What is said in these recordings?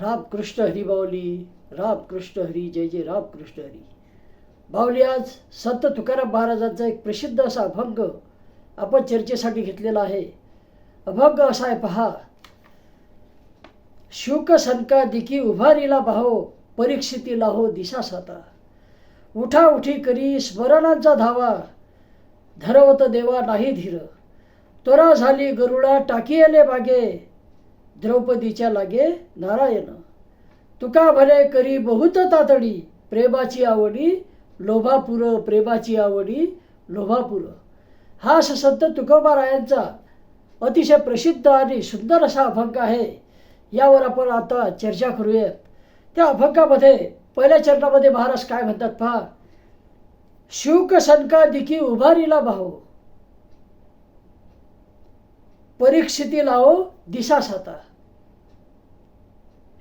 राम कृष्ण हरी बावली राम कृष्ण हरी जय जय राम कृष्ण हरी. बावली आज संत तुकाराम महाराजांचा एक प्रसिद्ध असा अभंग आपण चर्चेसाठी घेतलेला आहे. अभंग असा आहे पहा. शुक सनका दिकी उभारीला भाहो परीक्षितीला हो दिशा साता. उठा उठी करी स्मरणांचा धावा धरवत देवा नाही धीर. त्वरा झाली गरुडा टाकीयले बागे द्रौपदीच्या लागे नारायण. तुका भले करी बहुत तातडी प्रेमाची आवडी लोभापुर प्रेमाची आवडी लोभापुर. हा असा संत तुकोबारायांचा अतिशय प्रसिद्ध आणि सुंदर असा अभंग आहे. यावर आपण आता चर्चा करूयात. त्या अभंगामध्ये पहिल्या चरणामध्ये महाराज काय म्हणतात पहा? शुक सनका दिकी उभारीला भाव. परीक्षिती लावो दिशा साता.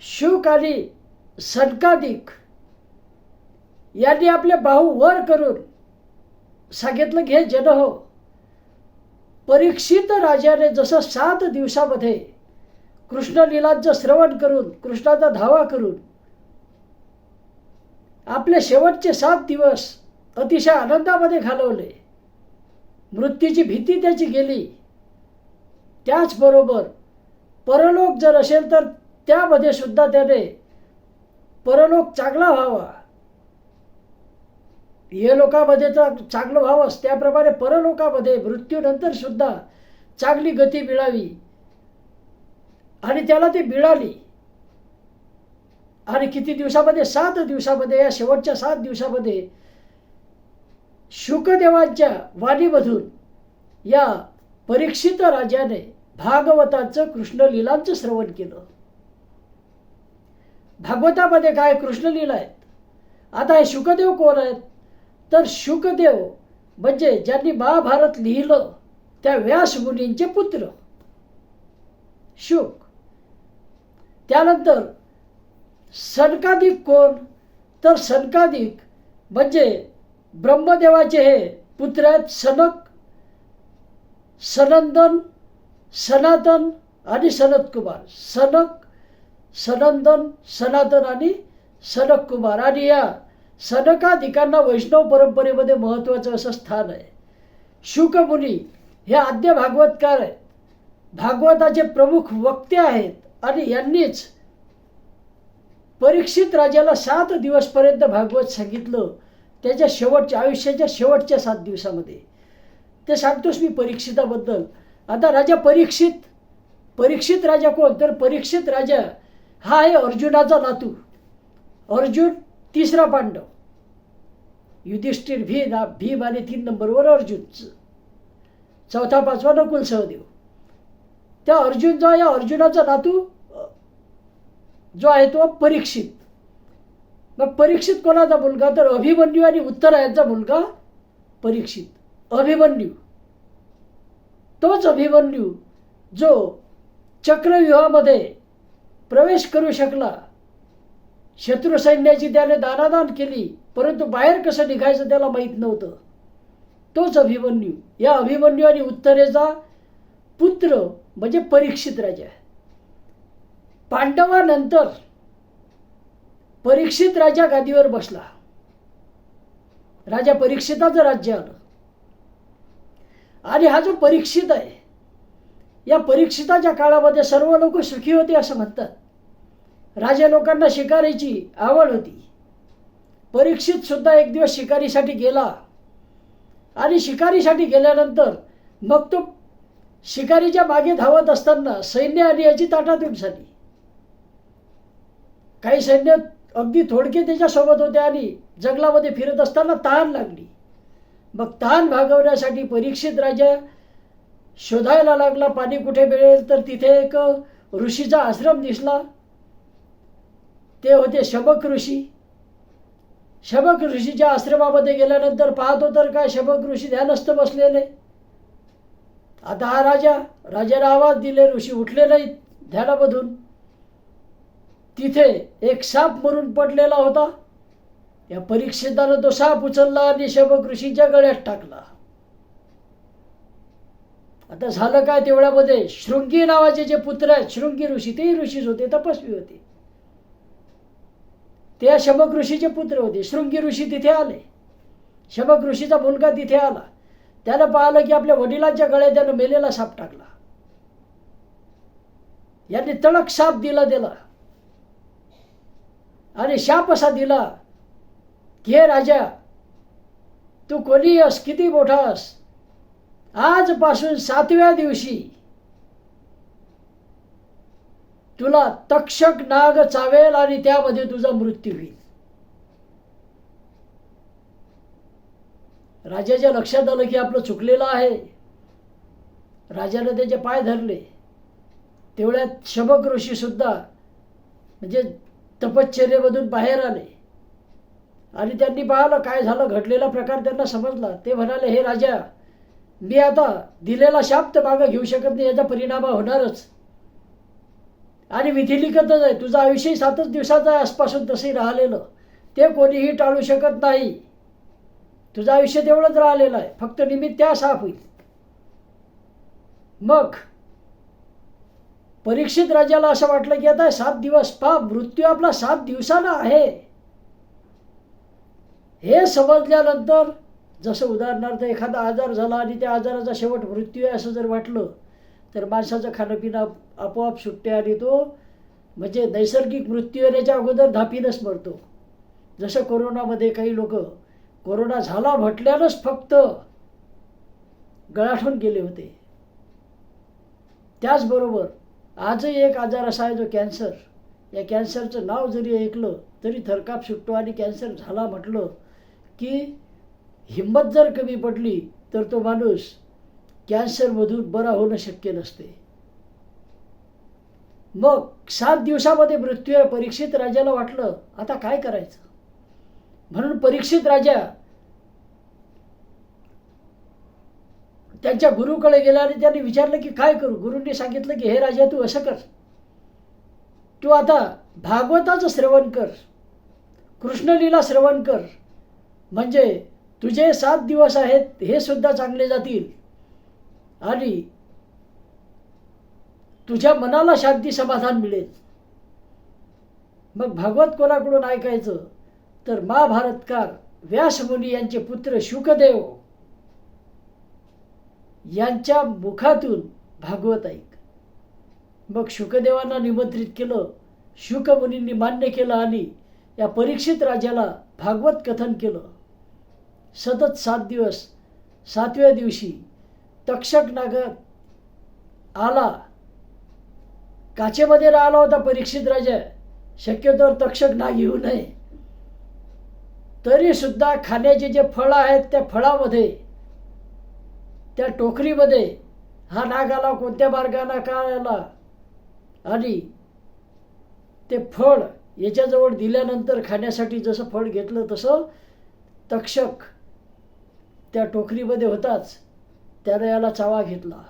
शिवकाली सनकादिक यांनी आपले बाहू वर करून सांगितलं घे जन हो परीक्षित राजाने जसं सात दिवसामध्ये कृष्णलीलांचं श्रवण करून कृष्णाचा धावा करून आपले शेवटचे सात दिवस अतिशय आनंदामध्ये घालवले मृत्यूची भीती त्याची गेली त्याचबरोबर परलोक जर असेल तर त्यामध्ये सुद्धा त्याने परलोक चांगला व्हावा. हे लोकामध्ये तर चांगलं व्हावंच. त्याप्रमाणे परलोकामध्ये मृत्यूनंतर सुद्धा चांगली गती मिळावी. आणि त्याला ती मिळाली. आणि किती दिवसामध्ये? सात दिवसामध्ये. या शेवटच्या सात दिवसामध्ये शुकदेवांच्या वाणीमधून या परीक्षित राजाने भागवताचं कृष्णलीलांचं श्रवण केलं. भागवतामध्ये काय कृष्णलीला आहेत आता हे शुकदेव कोण आहेत? तर शुकदेव म्हणजे ज्यांनी महाभारत लिहिलं त्या व्यास मुनींचे पुत्र. शुक. त्यानंतर सनकादिक कोण? तर सनकादिक म्हणजे ब्रह्मदेवाचे हे पुत्र आहेत सनक सनंदन सनातन आणि सनत कुमार सनक सनंदन सनातन आणि सनक कुमार आणि या सनकाधिकांना वैष्णव परंपरेमध्ये महत्त्वाचं असं स्थान आहे. शुकमुनी हे आद्य भागवतकार आहेत. भागवताचे प्रमुख वक्ते आहेत आणि यांनीच परीक्षित राजाला सात दिवसपर्यंत भागवत सांगितलं. त्याच्या शेवटच्या आयुष्याच्या शेवटच्या सात दिवसामध्ये. ते सांगतोस मी परीक्षिताबद्दल. आता राजा परीक्षित परीक्षित राजा कोण? तर परीक्षित राजा हा आहे अर्जुनाचा नातू. अर्जुन तिसरा पांडव. युधिष्ठिर भी ना भीम आणि तीन नंबरवर अर्जुन. चौथा पाचवा नकुल सहदेव. त्या अर्जुन जो या अर्जुनाचा नातू जो आहे तो परीक्षित. मग परीक्षित कोणाचा मुलगा? तर अभिमन्यू आणि उत्तरा यांचा मुलगा परीक्षित. अभिमन्यू. तोच अभिमन्यू जो चक्रव्यूहामध्ये प्रवेश करू शकला. शत्रू सैन्याची त्याने दानादान केली परंतु बाहेर कसं निघायचं त्याला माहीत नव्हतं. तोच अभिमन्यू. या अभिमन्यू आणि उत्तरेचा पुत्र म्हणजे परीक्षित राजा. पांडवानंतर परीक्षित राजा गादीवर बसला. राजा परीक्षिताचं राज्य आलं. आणि हा जो परीक्षित आहे या परीक्षिताच्या काळामध्ये सर्व लोक सुखी होते असं म्हणतात. राजा लोकांना शिकारीची आवड होती. परीक्षित सुद्धा एक दिवस शिकारीसाठी गेला. आणि शिकारीसाठी गेल्यानंतर मग तो शिकारीच्या मागे धावत असताना सैन्य आणि याची ताटातूट झाली. काही सैन्य अगदी थोडके त्याच्यासोबत होते आणि जंगलामध्ये फिरत असताना तहान लागली. मग तहान भागवण्यासाठी परीक्षित राजा शोधायला लागला पाणी कुठे मिळेल? तर तिथे एक ऋषीचा आश्रम दिसला. ते होते शबक ऋषी. शबक ऋषीच्या आश्रमामध्ये गेल्यानंतर पाहतो तर काय शबक ऋषी ध्यानस्थ बसलेले. आता हा राजा राजाला आवाज दिले ऋषी उठले नाहीत ध्यानामधून. तिथे एक साप मरून पडलेला होता. या परीक्षितानं तो साप उचलला आणि शबक ऋषीच्या गळ्यात टाकला. आता झालं काय तेवढ्यामध्ये? शृंगी नावाचे जे पुत्र आहेत शृंगी ऋषी तेही ऋषीच होते तपस्वी होते. ते शबक ऋषीचे पुत्र होते. शृंगी ऋषी तिथे आले. शबक ऋषीचा मुलगा तिथे आला. त्यानं पाहिलं की आपल्या वडिलांच्या गळ्यात त्यानं मेलेला साप टाकला. यांनी तडक साप दिला दिला. आणि शाप असा दिला की हे राजा तू कोणी अस किती मोठा अस आजपासून सातव्या दिवशी तुला तक्षक नाग चावेल आणि त्यामध्ये तुझा मृत्यू होईल. राजाच्या लक्षात आलं की आपलं चुकलेलं आहे. राजाने त्याचे पाय धरले. तेवढ्यात शबक ऋषी सुद्धा म्हणजे तपश्चर्येमधून बाहेर आले. आणि त्यांनी पाहिलं काय झालं घडलेला प्रकार त्यांना समजला. ते म्हणाले हे राजा मी आता दिलेला शाप तर मागं घेऊ शकत नाही याचा परिणाम होणारच. आणि विधिलिखतच आहे. तुझं आयुष्य सातच दिवसाचं आहे आजपासून तसंही राहिलेलं. ते कोणीही टाळू शकत नाही. तुझं आयुष्य तेवढंच राहिलेलं आहे. फक्त निमित्त त्या साफ होईल. मग परीक्षित राजाला असं वाटलं की आता सात दिवस पा मृत्यू आपला सात दिवसानं आहे. हे समजल्यानंतर जसं उदाहरणार्थ एखादा आजार झाला आणि त्या आजाराचा शेवट मृत्यू आहे असं जर वाटलं तर माणसाचं खाणंपिणं आपोआप सुटते आणि तो म्हणजे नैसर्गिक मृत्यू येण्याच्या अगोदर धापीनच मरतो. जसं कोरोनामध्ये काही लोक कोरोना झाला म्हटल्यानंच फक्त गळाठून गेले होते. त्याचबरोबर आजही एक आजार असा आहे जो कॅन्सर. या कॅन्सरचं नाव जरी ऐकलं तरी थरकाप सुटतो आणि कॅन्सर झाला म्हटलं की हिंमत जर कमी पडली तर तो माणूस कॅन्सरमधून बरा होणं शक्य नसते. मग सात दिवसामध्ये मृत्यू आहे परीक्षित राजाला वाटलं आता काय करायचं? म्हणून परीक्षित राजा त्यांच्या गुरुकडे गेला आणि त्यांनी विचारलं की काय करू? गुरूंनी सांगितलं की हे राजा तू असं कर. तू आता भागवताचं श्रवण कर. कृष्णलीला श्रवण कर. म्हणजे तुझे सात दिवस आहेत हे सुद्धा चांगले जातील. आणि तुझ्या मनाला शांती समाधान मिळेल. मग भागवत कोणाकडून ऐकायचं? तर महाभारतकार व्यासमुनी यांचे पुत्र शुकदेव यांच्या मुखातून भागवत ऐक. मग शुकदेवांना निमंत्रित केलं शुकमुनींनी मान्य केलं आणि या परीक्षित राजाला भागवत कथन केलं. सतत सात दिवस सातव्या दिवशी तक्षक नागर आला. काचेमध्ये राहिला होता परीक्षित राजा. शक्यतोवर तक्षक नाग येऊ नये. तरी सुद्धा खाण्याचे जे फळं आहेत त्या फळामध्ये त्या टोकरीमध्ये हा नाग आला कोणत्या मार्गाने का आला? आणि ते फळ याच्याजवळ दिल्यानंतर खाण्यासाठी जसं फळ घेतलं तसं तक्षक त्या टोकरीमध्ये होताच. त्यानं याला चावा घेतला.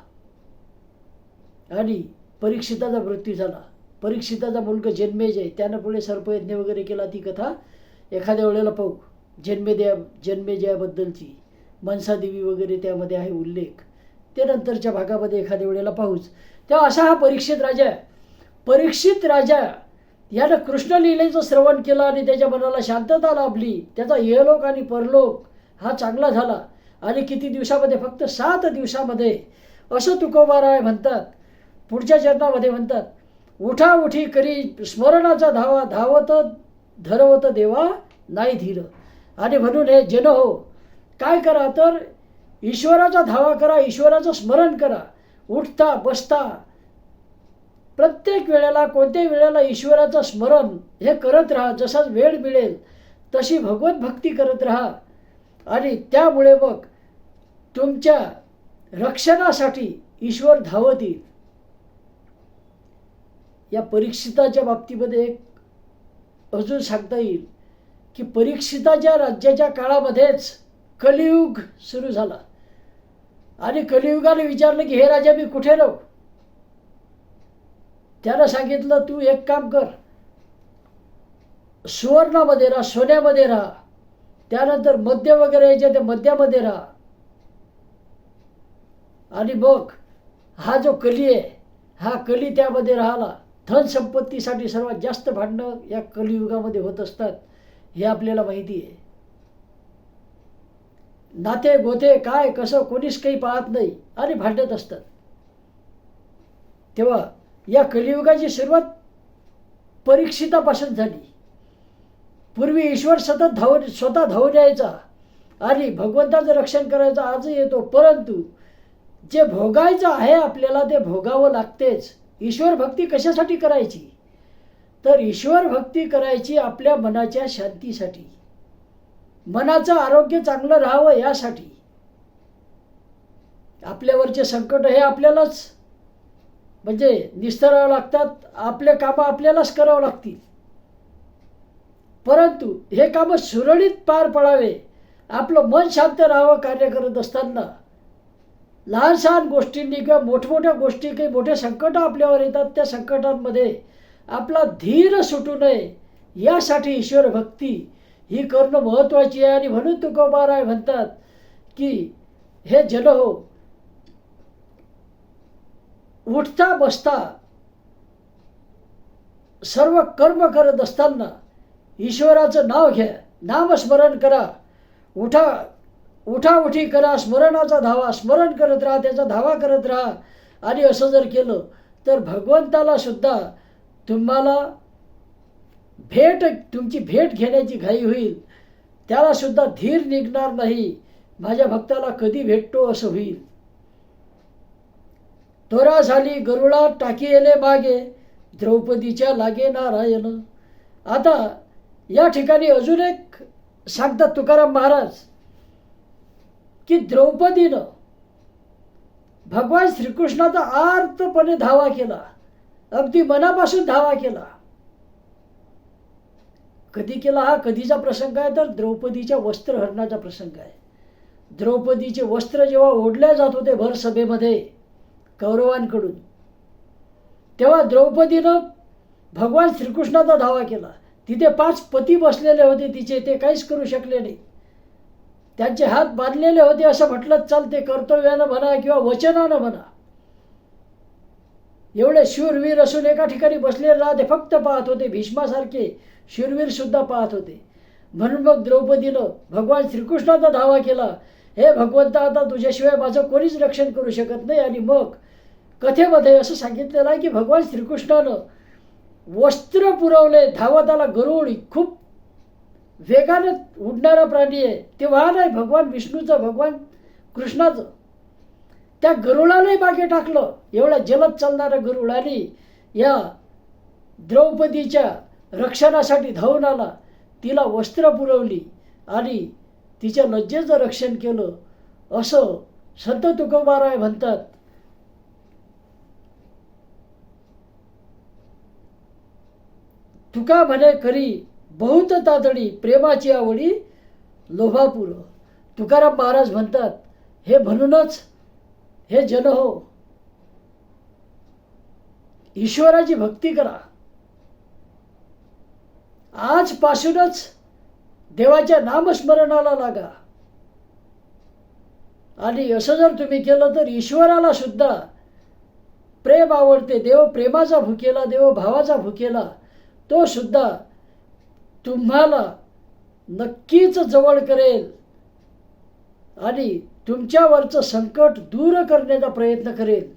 आणि परीक्षिताचा मृत्यू झाला. परीक्षिताचा मुलगा जन्मेजय. त्यानं पुढे सर्पयज्ञ वगैरे केला ती कथा एखाद्या वेळेला पाहू. जन्मेदया जन्मेजयाबद्दलची मनसादेवी वगैरे त्यामध्ये आहे उल्लेख. ते नंतरच्या भागामध्ये एखाद्या वेळेला पाहूच. तेव्हा असा हा परीक्षित राजा आहे. परीक्षित राजा यानं कृष्णलीलेचं श्रवण केलं आणि त्याच्या मनाला शांतता लाभली. त्याचा येलोक आणि परलोक हा चांगला झाला. आणि किती दिवसामध्ये? फक्त सात दिवसामध्ये. असं तुकोबाराय म्हणतात. पुढच्या चरणामध्ये म्हणतात उठा उठी करी स्मरणाचा धावा धावत धरवत देवा नाही धीर. आणि म्हणून हे जन हो काय करा तर ईश्वराचा धावा करा ईश्वराचं स्मरण करा. उठता बसता प्रत्येक वेळेला कोणत्याही वेळेला ईश्वराचं स्मरण हे करत राहा जसाच वेळ मिळेल तशी भगवत भक्ती करत राहा. आणि त्यामुळे मग तुमच्या रक्षणासाठी ईश्वर धावत येईल. या परीक्षिताच्या बाबतीमध्ये एक अजून सांगता येईल की परीक्षिताच्या राज्याच्या काळामध्येच कलियुग सुरू झाला. आणि कलियुगाने विचारलं की हे राजा मी कुठे राहू? त्याला सांगितलं तू एक काम कर. सुवर्णामध्ये राहा सोन्यामध्ये राहा. त्यानंतर मद्य वगैरे याच्या त्या मद्यामध्ये राहा. आणि मग हा जो कली आहे हा कली त्यामध्ये राहिला. धन संपत्तीसाठी सर्वात जास्त भांडणं या कलियुगामध्ये होत असतात हे आपल्याला माहिती आहे. नाते गोते काय कसं कोणीच काही पाहत नाही आणि भांडत असतात. तेव्हा या कलियुगाची सुरुवात परीक्षितापासून झाली. पूर्वी ईश्वर सतत धाव स्वतः धावून यायचा आणि भगवंताचं रक्षण करायचं आजही येतो परंतु जे भोगायचं आहे आपल्याला ते भोगावं लागतेच. ईश्वर भक्ती कशासाठी करायची? तर ईश्वर भक्ती करायची आपल्या मनाच्या शांतीसाठी. मनाचं आरोग्य चांगलं राहावं यासाठी. आपल्यावरचे संकट हे आपल्यालाच म्हणजे निस्तरावं लागतात आपले कामं आपल्यालाच करावं लागतील. परंतु हे कामं सुरळीत पार पडावे आपलं मन शांत राहावं कार्य करत असताना. लहान सहान गोष्टींनी किंवा मोठमोठ्या गोष्टी काही मोठे संकट आपल्यावर येतात त्या संकटांमध्ये आपला धीर सुटू नये. यासाठी ईश्वर भक्ती ही करणं महत्त्वाची आहे. आणि म्हणून तुकोबाराय म्हणतात की हे जन हो उठता बसता सर्व कर्म करत असताना ईश्वराचं नाव घ्या. नामस्मरण करा. उठा उठा उठी करा स्मरणाचा धावा स्मरण करत राहा त्याचा धावा करत राहा. आणि असं जर केलं तर भगवंताला सुद्धा तुम्हाला भेट तुमची भेट घेण्याची घाई होईल. त्याला सुद्धा धीर निघणार नाही. माझ्या भक्ताला कधी भेटतो असं होईल. तोरा झाली गरुळा टाकी येले मागे. द्रौपदीच्या लागे नारायण. आता या ठिकाणी अजून एक सांगतात तुकाराम महाराज. की द्रौपदीनं भगवान श्रीकृष्णाचा आर्तपणे धावा केला. अगदी मनापासून धावा केला. कधी केला हा? कधीचा प्रसंग आहे? तर द्रौपदीच्या वस्त्रहरणाचा प्रसंग आहे. द्रौपदीचे वस्त्र जेव्हा ओढले जात होते भर सभेमध्ये कौरवांकडून तेव्हा द्रौपदीनं भगवान श्रीकृष्णाचा धावा केला. तिथे पाच पती बसलेले होते. तिचे ते काहीच करू शकले नाही त्यांचे हात बांधलेले होते असं म्हटलं चालते कर्तव्यानं म्हणा किंवा वचनानं म्हणा एवढे शूरवीर असून एका ठिकाणी बसलेले राहते फक्त पाहत होते भीष्मासारखे शूरवीर सुद्धा पाहत होते. म्हणून मग द्रौपदीनं भगवान श्रीकृष्णाचा धावा केला हे भगवंता आता तुझ्याशिवाय माझं कोणीच रक्षण करू शकत नाही. आणि मग कथेमध्ये असं सांगितलेलं आहे की भगवान श्रीकृष्णानं वस्त्र पुरवले धावताला गरुड खूप वेगानं उडणारा प्राणी आहे. ते वाहन आहे भगवान विष्णूचं भगवान कृष्णाचं. त्या गरुडालाही मागे टाकलं. एवढ्या जलद चालणाऱ्या गरुडाने या द्रौपदीच्या रक्षणासाठी धावून आला. तिला वस्त्र पुरवली आणि तिच्या लज्जेचं रक्षण केलं. असं संत तुकोबाराय म्हणतात. तुका म्हणे करी बहुत तातडी प्रेमाची आवडी लोभापूर. तुकाराम महाराज म्हणतात हे म्हणूनच हे जन हो. ईश्वराची भक्ती करा. आजपासूनच देवाच्या नामस्मरणाला लागा. आणि असं जर तुम्ही केलं तर ईश्वराला सुद्धा प्रेम आवडते. देव प्रेमाचा भुकेला देव भावाचा भुकेला तो सुद्धा तुम्हाला नक्कीच जवळ करेल. आणि तुमच्यावरचं संकट दूर करण्याचा प्रयत्न करेल.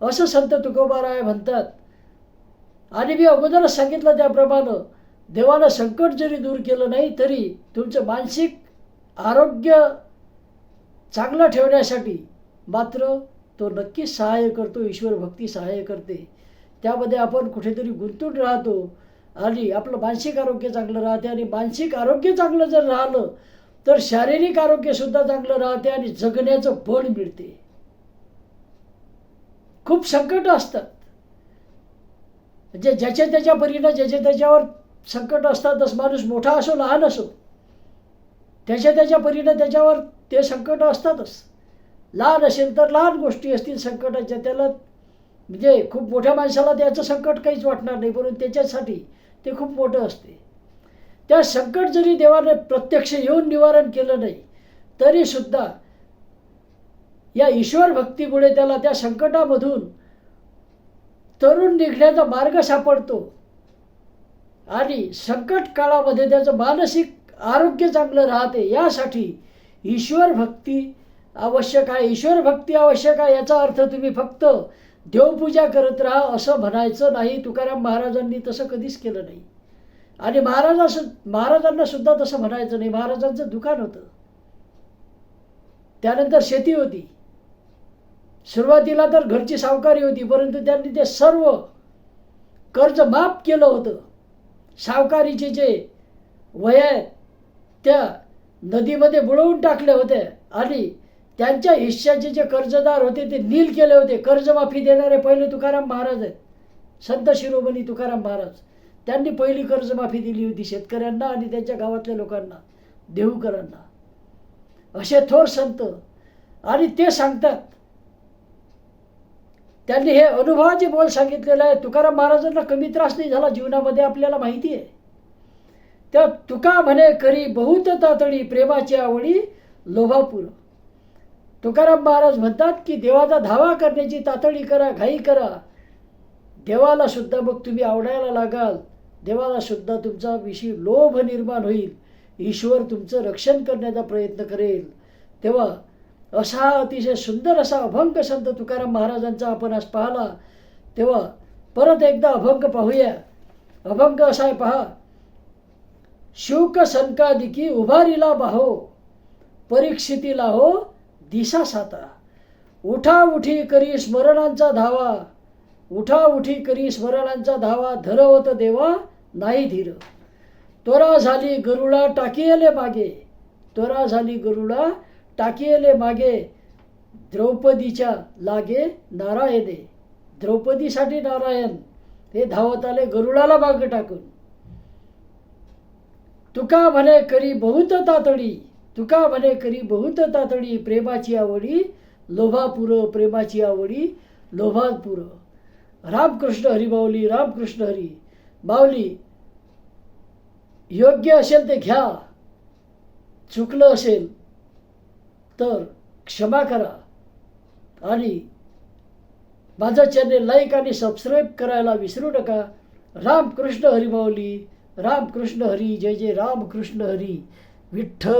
असं संत तुकोबाराय म्हणतात. आणि मी अगोदरच सांगितलं त्याप्रमाणे देवानं संकट जरी दूर केलं नाही तरी तुमचं मानसिक आरोग्य चांगलं ठेवण्यासाठी मात्र तो नक्कीच सहाय्य करतो ईश्वर भक्ती सहाय्य करते. त्यामध्ये आपण कुठेतरी गुंतून राहतो आली आपलं मानसिक आरोग्य चांगलं राहते आणि मानसिक आरोग्य चांगलं जर राहिलं तर शारीरिक आरोग्यसुद्धा चांगलं राहते आणि जगण्याचं बळ मिळते. खूप संकट असतात. म्हणजे ज्याच्या त्याच्या परीनं ज्याच्या त्याच्यावर संकट असतातच माणूस मोठा असो लहान असो त्याच्या त्याच्या परीनं त्याच्यावर ते संकट असतातच. लहान असेल तर लहान गोष्टी असतील संकटाच्या त्याला म्हणजे खूप मोठ्या माणसाला त्याचं संकट काहीच वाटणार नाही परंतु त्याच्यासाठी ते खूप मोठं असते. त्या संकट जरी देवाने प्रत्यक्ष येऊन निवारण केलं नाही तरीसुद्धा या ईश्वर भक्तीमुळे त्याला त्या संकटामधून तरुण निघण्याचा मार्ग सापडतो. आणि संकट काळामध्ये त्याचं मानसिक आरोग्य चांगलं राहते यासाठी ईश्वर भक्ती आवश्यक आहे. ईश्वर भक्ती आवश्यक आहे याचा अर्थ तुम्ही फक्त देवपूजा करत राहा असं म्हणायचं नाही. तुकाराम महाराजांनी तसं कधीच केलं नाही. आणि महाराजा महाराजांना सुद्धा तसं म्हणायचं नाही. महाराजांचं दुकान होतं. त्यानंतर शेती होती. सुरुवातीला तर घरची सावकारी होती परंतु त्यांनी ते सर्व कर्ज माफ केलं होतं. सावकारीचे जे वय आहेत त्या नदीमध्ये बुडवून टाकले होते आणि त्यांच्या हिश्श्याचे जे कर्जदार होते ते नील केले होते. कर्जमाफी देणारे पहिले तुकाराम महाराज आहेत. संत शिरोमणी तुकाराम महाराज. त्यांनी पहिली कर्जमाफी दिली होती शेतकऱ्यांना आणि त्यांच्या गावातल्या लोकांना देहूकरांना असे थोर संत. आणि ते सांगतात त्यांनी हे अनुभवाचे बोल सांगितलेलं आहे. तुकाराम महाराजांना कमी त्रास नाही झाला जीवनामध्ये आपल्याला माहिती आहे. त्या तुका म्हणे करी बहुत तातडी प्रेमाची आवडी लोभापूर. तुकाराम महाराज म्हणतात की देवाचा धावा करण्याची तातडी करा घाई करा. देवाला सुद्धा मग तुम्ही आवडायला लागाल. देवाला सुद्धा तुमचा विषयी लोभ निर्माण होईल. ईश्वर तुमचं रक्षण करण्याचा प्रयत्न करेल. तेव्हा असा अतिशय सुंदर असा अभंग संत तुकाराम महाराजांचा आपण आज पाहला. तेव्हा परत एकदा अभंग पाहूया. अभंग असा आहे पहा. शुक संकादिकी उभारीला बाहो परीक्षितीला हो दिसा साता उठा उठी करी स्मरणांचा धावा. उठा उठी करी स्मरणांचा धावा. धरवत देवा नाही धीर. त्वरा झाली गरुडा टाकियले मागे. त्वरा झाली गरुडा टाकियले मागे. द्रौपदीच्या लागे नारायणे. द्रौपदीसाठी नारायण. हे धावत आले गरुडाला मागे टाकून. तुका म्हणे करी बहुत तातडी. तुका म्हणे करी बहुत तातडी प्रेमाची आवडी लोभापुर प्रेमाची आवडी लोभापुर. रामकृष्ण हरी बावली रामकृष्ण हरी. बावली योग्य असेल ते घ्या. चुकलं असेल तर क्षमा करा. आणि माझं चॅनेल लाईक आणि सबस्क्राईब करायला विसरू नका. रामकृष्ण हरी माऊली रामकृष्ण हरी जय जय रामकृष्ण हरी. विठ्ठल.